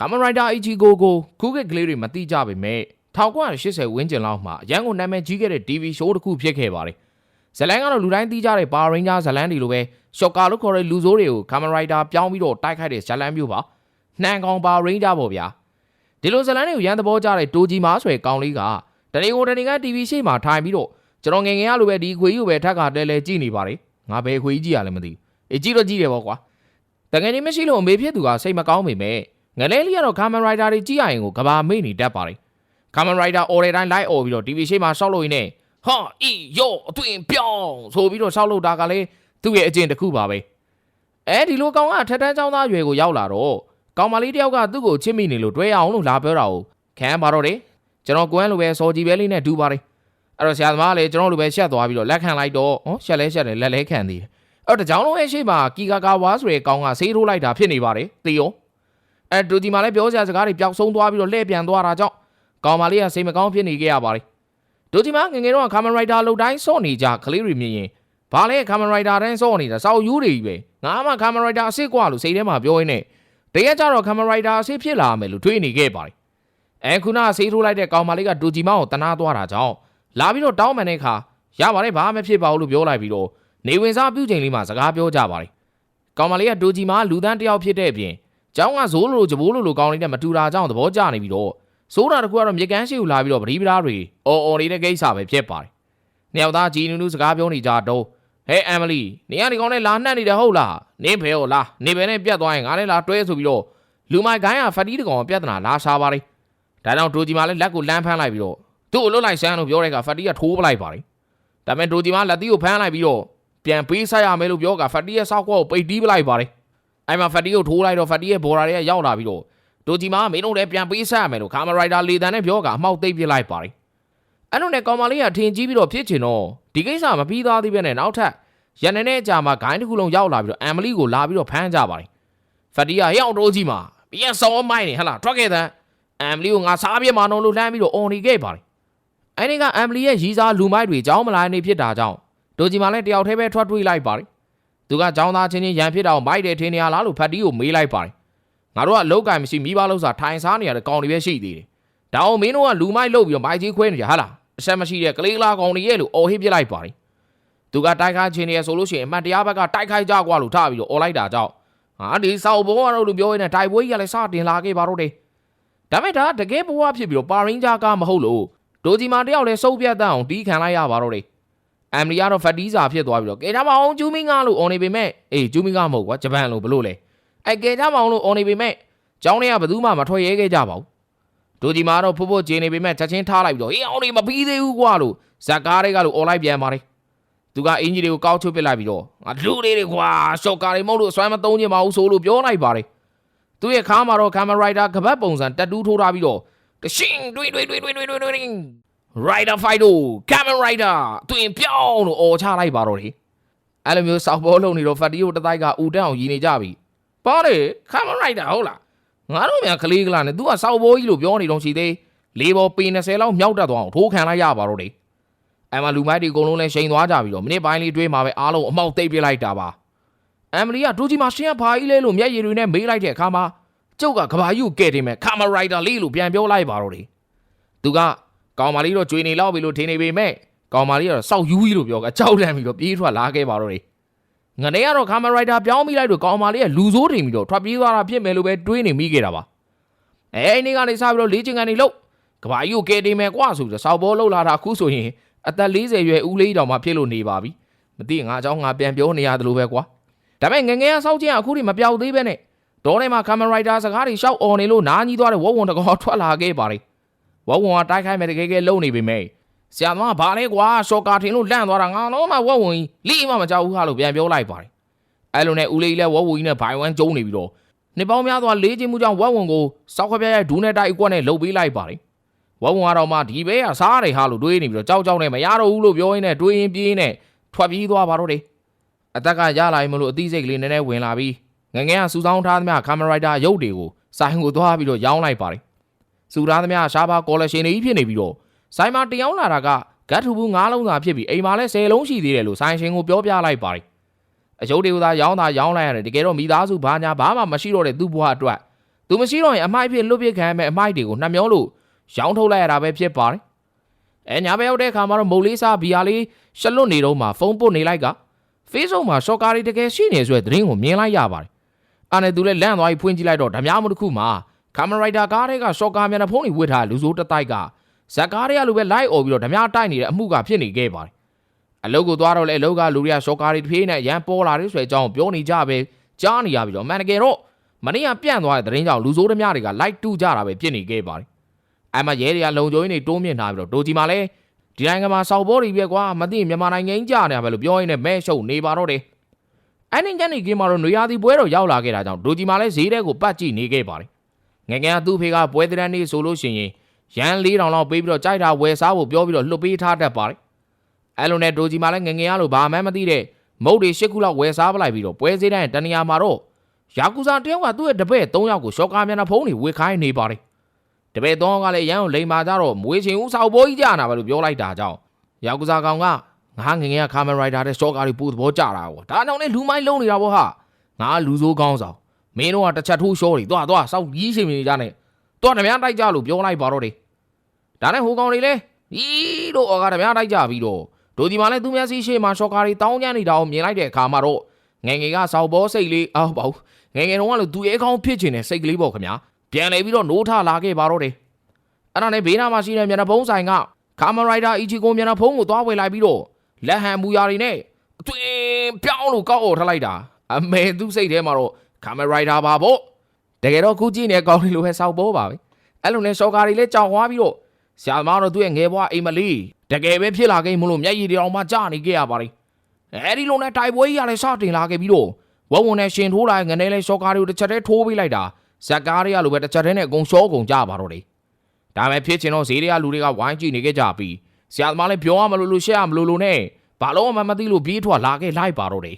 ကာမရိုက်တာအီချီကိုကိုခုကက်ကလေးတွေမသိကြပေမဲ့1980ဝန်းကျင်လောက်မှာအရန်ကိုနာမည်ကြီးခဲ့တဲ့ TV show တစ်ခုဖြစ်ခဲ့ပါတယ်ဇလန်ကတော့လူတိုင်းသိကြတဲ့ Power Ranger ဇလန်တွေလိုပဲရှော့ကာလို့ခေါ်တဲ့လူဆိုးတွေကိုကာမရိုက်တာပြောင်းပြီးတော့တိုက်ခိုက်တဲ့ဇလန်မျိုးပါနှံကောင် Power Ranger ပေါ့ဗျာဒီလိုဇလန်တွေကိုရန်သဘောကြတဲ့တိုဂျီမာဆိုတဲ့ကောင်လေးကတနေကိုတနေက TV ရှေ့မှာထိုင်ပြီးတော့ကျွန်တော်ငယ်ငယ်ရလိုပဲဒီခွေကြီးကိုပဲထက်ကတဲလဲကြည့်နေပါတယ်ငါဘယ်ခွေကြီးကြည့်ရလဲမသိဘူးအေးကြည့်တော့ကြည့်တယ်ပေါ့ကွာတကယ်ကြီးမရှိလို့အမေဖြစ်သူကစိတ်မကောင်းပေမဲ့ ငလဲလေးကတော့ကာမရိုက်တာတွေကြည့်ရရင်ကိုကဘာမေ့နေတတ်ပါတယ်ကာမရိုက်တာအော်တဲ့တိုင်းလိုက်အော်ပြီးတော့ TV ရှေ့မှာရှောက်လို့ရင်းနဲ့ဟာအီယောအသွင်ပြောင်းဆိုပြီးတော့ရှောက်လို့တာကလည်းသူ့ရဲ့အကျင့်တစ်ခုပါပဲအဲဒီလိုကောင်ကထက်တန်းចောင်းသားရွယ်ကိုရောက်လာတော့ကောင်မလေးတယောက်ကသူ့ကိုချစ်မိနေလို့တွဲအောင်လို့လာပြောတာကိုခံပါတော့တယ်ကျွန်တော်ကွမ်းလိုပဲစော်ကြီးပဲလေးနဲ့ဒူပါတယ်အဲ့တော့ဆရာသမားကလည်းကျွန်တော်လိုပဲရှက်သွားပြီးတော့လက်ခံလိုက်တော့ဟောရှက်လဲရှက်တယ်လက်လဲခံသေးတယ်အဲ့တော့တကြောင်လုံးရဲ့ရှေ့မှာကီကာကာဝါဆိုတဲ့ကောင်ကဆေးထိုးလိုက်တာဖြစ်နေပါတယ်သိရော အဲ့ဒူဒီမှာလည်းပြောစရာစကားတွေပျောက်ဆုံးသွားပြီးတော့လှည့်ပြန်သွားတာကြောင့်ကောင်မလေးကစိတ်မကောင်းဖြစ်နေခဲ့ရပါတယ်ဒူဒီမှာငယ်ငယ်တော့ကာမရိုက်တာလုပ်တိုင်းစော့နေကြကလေးတွေမြင်ရင်ဘာလဲကာမရိုက်တာတိုင်းစော့နေတာစောက်ယူတွေကြီးပဲငါမှကာမရိုက်တာအစ်စ်กว่าလို့စိတ်ထဲမှာပြောရင်းနဲ့တကယ်ကြတော့ကာမရိုက်တာအစ်စ်ဖြစ်လာမယ်လို့တွေးနေခဲ့ပါတယ်အဲခုနဆေးထိုးလိုက်တဲ့ကောင်မလေးကဒူဂျီမောင်ကိုတနာသွားတာကြောင့်လာပြီးတော့တောင်းပန်တဲ့အခါရပါတယ်ဘာမှမဖြစ်ပါဘူးလို့ပြောလိုက်ပြီးတော့နေဝင်စားပြုချိန်လေးမှာစကားပြောကြပါတယ်ကောင်မလေးကဒူဂျီမောင်ကလူတန်းတစ်ယောက်ဖြစ်တဲ့အပြင် ကျောင်းကဇိုးလိုလိုဂျဘိုးလိုလိုကောင်းလေးနဲ့မတူတာကြောင့်သဘောကျနေပြီးတော့စိုးတာတခုကတော့မြေကမ်းရှိကိုလာပြီးတော့ပရိပဒါတွေအော်အော်နေတဲ့ကိစ္စပဲဖြစ်ပါတယ်နှစ်ယောက်သားဂျီနူနူစကားပြောနေကြတော့ဟဲအမ်မလီနေရဒီကောင်နဲ့လာနှက်နေတယ်ဟုတ်လားနေဖဲဟုတ်လားနေဘဲနဲ့ပြတ်သွားရင်ငါလည်းလာတွဲဆိုပြီးတော့လူမိုက်ကိုင်းကဖတီးတကောင်ပြဿနာလာရှာပါတယ်ဒါကြောင့်ဒိုဂျီမာလည်းလက်ကိုလမ်းဖမ်းလိုက်ပြီးတော့သူ့ကိုလွတ်လိုက်ဆန်းလို့ပြောတဲ့ကဖတီးကထိုးပလိုက်ပါတယ်ဒါပေမဲ့ဒိုဂျီမာလက်သီးကိုဖမ်းလိုက်ပြီးတော့ပြန်ပေးဆက်ရမယ်လို့ပြောကဖတီးရဲ့စောက်ကောကိုပိတ်တီးပလိုက်ပါတယ် အဲ့မှာဖတီးကိုထိုးလိုက်တော့ဖတီးရဲ့ဘော်ရာတွေကရောက်လာပြီးတော့ဒိုဂျီမာကမင်းတို့လည်းပြန်ပေးဆက်ရမယ်လို့ကာမရိုက်တာလေတန်နဲ့ပြောကအမှောက်သိပ်ပစ်လိုက်ပါတယ်အဲ့လိုနဲ့ကောင်မလေးကထင်ကြီးပြီးတော့ဖြစ်ချင်တော့ဒီကိစ္စမပြီးသားသေးပဲနဲ့နောက်ထပ်ရန်နေတဲ့အကြာမှာဂိုင်းတစ်ခုလုံးရောက်လာပြီးတော့အမ်မလီကိုလာပြီးတော့ဖမ်းကြပါတယ်ဖတီးကရောက်တော့ကြီးမှာပြန်စောမိုင်းနေဟဟလားထွက်ခဲ့တဲ့အမ်မလီကိုငါစားပြမအောင်လို့လှမ်းပြီးတော့អော်နေခဲ့ပါတယ်အဲ့ဒီကအမ်မလီရဲ့ရီစားလူမိုက်တွေကြောင်းမလာနေဖြစ်တာကြောင့်ဒိုဂျီမာလည်းတယောက်တည်းပဲထွက်တွေးလိုက်ပါတယ် သူကကြောင်းသားချင်းချင်းရန်ဖြစ်တာကိုမိုက်တယ်ထင်နေရလားလို့ဖတီးကိုမေးလိုက်ပါတယ်ငါတို့ကအလောက်ကင်မရှိမိဘလို့စာထိုင်စားနေရတဲ့ကောင်တွေပဲရှိသေးတယ်ဒါအောင်မင်းတို့ကလူမိုက်လုပ်ပြီးတော့မိုက်ကြီးခွဲနေကြဟာလားအဆက်မရှိတဲ့ကလေးကလာကောင်တွေရဲ့လို့អော်ဟစ်ပြလိုက်ပါတယ်သူကတိုက်ခိုက်ခြင်းနေရဆိုလို့ရှိရင်အမှတ်တရားဘက်ကတိုက်ခိုက်ကြကွာလို့ထားပြီးတော့អော်လိုက်တာကြောင့်ဟာဒီစောက်ဘုံကတော့လို့ပြောရင်းနဲ့တိုက်ပွဲကြီးကလည်းစတင်လာခဲ့ပါတော့တယ်ဒါမဲ့ဒါတကယ်ဘဝဖြစ်ပြီးတော့ပါရင်းဂျာကမဟုတ်လို့ဒိုဂျီမာတယောက်လည်းစုပ်ပြတ်တတ်အောင်တီးခံလိုက်ရပါတော့တယ် အမ်လီကတော့ဖတ်တီးစာဖြစ်သွားပြီးတော့ကဲကြမအောင်ကျူးမင်းကလို့អော်နေပေမဲ့အေးကျူးမင်းကမဟုတ်ကွာဂျပန်လို့ဘလို့လဲအဲကဲကြမအောင်လို့អော်နေပေမဲ့ကျောင်းထဲကဘယ်သူမှမထွက်ရဲခဲ့ကြပါဘူးဒိုဂျီမာတော့ဖိုးဖိုးဂျင်းနေပေမဲ့ချက်ချင်းထားလိုက်ပြီးတော့အေးအောင်နေမပြီးသေးဘူးကွာလို့ဇက်ကားတွေကလို့អော်လိုက်ပြန်ပါတယ်သူကအင်ဂျီတွေကိုကောက်ချုပ်ပစ်လိုက်ပြီးတော့ငါလူလေးတွေကွာရှော့ကာတွေမဟုတ်လို့အစွမ်းမသုံးချင်ပါဘူးဆိုလို့ပြောလိုက်ပါတယ်သူရဲ့ခါမှာတော့ကင်မရိုက်တာကပတ်ပုံစံတက်တူးထိုးထားပြီးတော့တရှင်းတွေးတွေးတွေးတွေးတွေးတွေး တွေး Rider Fighter Kamen Rider တွင်ပြောင်းလို့អော်ချလိုက်ပါတော့လေအဲ့လိုမျိုးစောက်ဘောလုံးနေတော့ဖတ်တီကိုတတိုက်ကအူတက်အောင်ရည်နေကြပြီပေါ့လေ Kamen Rider ဟုတ်လားငါတို့မြန်ကလေးကလာနဲ့ तू ကစောက်ဘောကြီးလို့ပြောနေတော့ရှိသေးလေးဘောပေ20လောက်မြောက်တက်သွားအောင်ထိုးခံလိုက်ရပါတော့လေအဲ့မှာလူမိုက်တွေအကုန်လုံးလဲရှိန်သွားကြပြီတော့မိနစ်ပိုင်းလေးတွေးမှာပဲအားလုံးအမောက်သိပ်ပြလိုက်တာပါအမ်မလီကဒူဂျီမှာရှင်းရဖာကြီးလဲလို့မျက်ရည်တွေနဲ့မေးလိုက်တဲ့အခါမှာကျုပ်ကကဘာယူကဲ့တယ်မဲ့ Kamen Rider လေးလို့ပြန်ပြောလိုက်ပါတော့လေသူက ကောင်မလေးတော့ကျွေနေလောက်ပြီလို့ထင်နေပေမဲ့ကောင်မလေးကတော့စောက်ယူကြီးလို့ပြောကကြောက်လန့်ပြီးတော့ပြေးထွက်လာခဲ့ပါတော့တယ်ငနေကတော့ကာမရိုက်တာပြောင်းမိလိုက်တော့ကောင်မလေးကလူဆိုးတင်ပြီးတော့ထွက်ပြေးသွားတာဖြစ်မယ်လို့ပဲတွေးနေမိခဲ့တာပါအဲအဲ့ဒီကနေစပြီးတော့လေးချင်ကန်နေလို့ကဘာကြီးကိုကဲတင်မယ်ကွာဆိုပြီးတော့စောက်ဘောလှုပ်လာတာအခုဆိုရင်အသက်40ရွယ်ဦးလေးတောင်မှဖြစ်လို့နေပါပြီမသိငါအကြောင်းငါပြန်ပြောနေရတယ်လို့ပဲကွာဒါပေမဲ့ငငယ်ကစောက်ချင်းအခုထိမပြောက်သေးပဲနဲ့ဒေါ်ထဲမှာကာမရိုက်တာစကားတွေရှောက်អော်နေလို့နားကြီးသွားတဲ့ဝုံဝုံတကောထွက်လာခဲ့ပါလေ ဝဝုံကတိုက်ခိုက်မယ်တကယ်ကဲလုံနေပေမဲ့ဆရာသမားဘာလဲကွာရှော့ကာထင်လို့လန့်သွားတာငါတော့မှဝဝုံကြီးလိမှမကြောက်ဘူးဟာလို့ပြန်ပြောလိုက်ပါတယ်အဲ့လိုနဲ့ဦးလေးလည်းဝဝုံကြီးနဲ့ဘိုင်ဝမ်ကျုံနေပြီးတော့နှစ်ပေါင်းများစွာလေးချင်းမှုကြောင့်ဝဝုံကိုစောက်ခပြရဲ့ဒူးနဲ့တိုက်အကွက်နဲ့လှုပ်ပေးလိုက်ပါတယ်ဝဝုံကတော့မှဒီဘဲကစားတယ်ဟာလို့တွေးနေပြီးတော့ကြောက်ကြောက်နဲ့မရတော့ဘူးလို့ပြောရင်းနဲ့တွေးရင်းပြေးနဲ့ထွက်ပြေးသွားပါတော့တယ်အသက်ကရလာရင်မလို့အသိစိတ်ကလေးနည်းနည်းဝင်လာပြီးငငယ်ကစူဆောင်းထားသမျှကာမရိုက်တာရုပ်တွေကိုဆိုင်ကိုသွားပြီးတော့ရောင်းလိုက်ပါတယ် စူသားသမျှရှားပါကော်လက်ရှင်တွေကြီးဖြစ်နေပြီးတော့ဆိုင်မှာတယောင်းလာတာကဂတ်ထူဘူး၅လုံးသာဖြစ်ပြီးအိမ်မှာလည်း၁၀လုံးရှိသေးတယ်လို့ဆိုင်ရှင်ကိုပြောပြလိုက်ပါတယ်အယုတ်တွေကသာရောင်းတာရောင်းလိုက်ရတယ်တကယ်တော့မိသားစုဘာညာဘာမှမရှိတော့တဲ့သူ့ဘဝအတွက်သူမရှိတော့ရင်အမိုက်ဖြစ်လွတ်ပစ်ခံရမယ့်အမိုက်တွေကိုနှမျောလို့ရောင်းထုတ်လိုက်ရတာပဲဖြစ်ပါတယ်အဲညာဘက်ရောက်တဲ့အခါမှာတော့မုတ်လေးစားဘီယာလေးရှလွတ်နေတော့မှဖုန်းပုတ်နေလိုက်က Facebook မှာရှော့ကားတွေတကယ်ရှိနေဆိုတဲ့သတင်းကိုမြင်လိုက်ရပါတယ်အားနဲ့သူလည်းလန့်သွားပြီးဖွင့်ကြည့်လိုက်တော့ဓမြမှုတစ်ခုမှာ ကာမရာရိုက်တာကားတွေကရှော့ကားမျက်နှာဖုံးတွေဝစ်ထားတဲ့လူစိုးတစ်တိုက်ကဇက်ကားတွေကလိုပဲလိုက်អော်ပြီးတော့ဓမြတိုက်နေတဲ့အမှုကဖြစ်နေခဲ့ပါတယ်အလုပ်ကိုသွားတော့လေအလုပ်ကလူတွေကရှော့ကားတွေတစ်ပြေးနဲ့ရန်ပေါ်လာတယ်ဆိုတဲ့အကြောင်းပြောနေကြပဲကြားနေရပြီးတော့မန်တကယ်တော့မနေ့ကပြန့်သွားတဲ့သတင်းကြောင့်လူစိုးဓမြတွေကလိုက်တူကြတာပဲဖြစ်နေခဲ့ပါတယ်အဲ့မှာရဲတွေကလုံခြုံရေးတွေတိုးမြင့်ထားပြီးတော့ဒိုဂျီမှာလည်းဒီနိုင်ငံမှာစောက်ဘောတွေပဲကွာမသိရင်မြန်မာနိုင်ငံကြီးကြာနေတာပဲလို့ပြောရင်းနဲ့မဲရှုပ်နေပါတော့တယ်အဲ့ဒီညနေခင်းမှာတော့နွေရာသီပွဲတော်ရောက်လာခဲ့တာကြောင့်ဒိုဂျီမာလည်းဈေးထဲကိုပတ်ကြည့်နေခဲ့ပါတယ်။ ငယ်ငယ်ကသူ့ဖေကပွဲတရန်နေဆိုလို့ရှိရင်ရန်၄တောင်လောက်ပေးပြီးတော့ကြိုက်တာဝယ်စားဖို့ပြောပြီးတော့လှုပ်ပေးထားတတ်ပါတယ်။အဲ့လိုနဲ့ဒိုဂျီမာလည်းငယ်ငယ်ရလို့ဘာမှမသိတဲ့မုတ်တွေ၈ခုလောက်ဝယ်စားပလိုက်ပြီးတော့ပွဲစည်းတိုင်းတနေရာမှာတော့ယာကူဇာတယောက်ကသူ့ရဲ့တပည့်၃ယောက်ကိုရှော့ကာမျက်နှာဖုံးတွေဝေခိုင်းနေပါတယ်။တပည့်၃ယောက်ကလည်းရန်ကိုလိန်မာကြတော့မွေးချင်ဦးဆောက်ပေါ်ကြီးကြာနာပဲလို့ပြောလိုက်တာကြောင့်ယာကူဇာကောင်ကငါငယ်ငယ်ကကာမရိုက်တာတဲ့ရှော့ကားတွေပူသဘောကျတာကွာဒါကြောင့်လည်းလူမိုင်းလုံးနေတာပေါ့ဟာငါလူစိုးကောင်းဆောင် မင်းတို့ကတစ်ချက်ထိုးရှော့တွေသွားသွားစောက်ကြီးရှင်နေကြနဲ့သွားဓမြတိုက်ကြလို့ပြောလိုက်ပါတော့တယ်ဒါနဲ့ဟိုကောင်တွေလည်းဤတို့အော်ကဓမြတိုက်ကြပြီးတော့ဒိုဒီမာလည်းသူမျက်စိရှေ့မှာရှော့ကားတွေတောင်းကျမ်းနေတာကိုမြင်လိုက်တဲ့အခါမှာတော့ငယ်ငယ်ကစောက်ဘောစိတ်လေးအော်ပေါ့ငယ်ငယ်တော့ကလို့သူရဲကောင်းဖြစ်ချင်တဲ့စိတ်ကလေးပေါ့ခင်ဗျာပြန်လေပြီးတော့နိုးထလာခဲ့ပါတော့တယ်အဲ့ဒါနဲ့ဘေးနားမှာရှိတဲ့မျက်နှာဖုံးဆိုင်ကကာမရိုက်တာအီချီကိုမျက်နှာဖုံးကိုသွားဝယ်လိုက်ပြီးတော့လက်ဟန်မူရာတွေနဲ့အသွင်ပြောင်းလို့ကောက်អော်ထားလိုက်တာအမေသူစိတ်ထဲမှာတော့ ကာမရိုက်တာပါပေါ့တကယ်တော့ခုကြည့်နေကောင်းနေလို့ပဲစောက်ပေါ်ပါပဲအဲ့လိုနဲ့ရှော့ကာတွေလည်းကြောင်သွားပြီးတော့ဆရာသမားတော့သူ့ရဲ့ငယ်ဘွားအိမ်မလေးတကယ်ပဲဖြစ်လာခဲ့မလို့မျက်ရည်တွေအောင်မှကြာနေခဲ့ရပါတယ်အဲ့ဒီလိုနဲ့တိုင်ပွဲကြီးကလည်းစတင်လာခဲ့ပြီးတော့ဝုံဝုံနဲ့ရှင်ထိုးလာငနေလဲရှော့ကာတွေကိုတစ်ချက်တည်းထိုးပေးလိုက်တာဇက်ကားတွေကလိုပဲတစ်ချက်တည်းနဲ့အကုန်ရှော့ကုန်ကြပါတော့တယ်ဒါပေမဲ့ဖြစ်ချင်တော့ဈေးတွေကလူတွေကဝိုင်းကြည့်နေခဲ့ကြပြီးဆရာသမားလည်းပြောရမလို့လို့ရှက်ရမလို့လို့နဲ့ဘာလို့မှမသိလို့ပြေးထွက်လာခဲ့လိုက်ပါတော့တယ်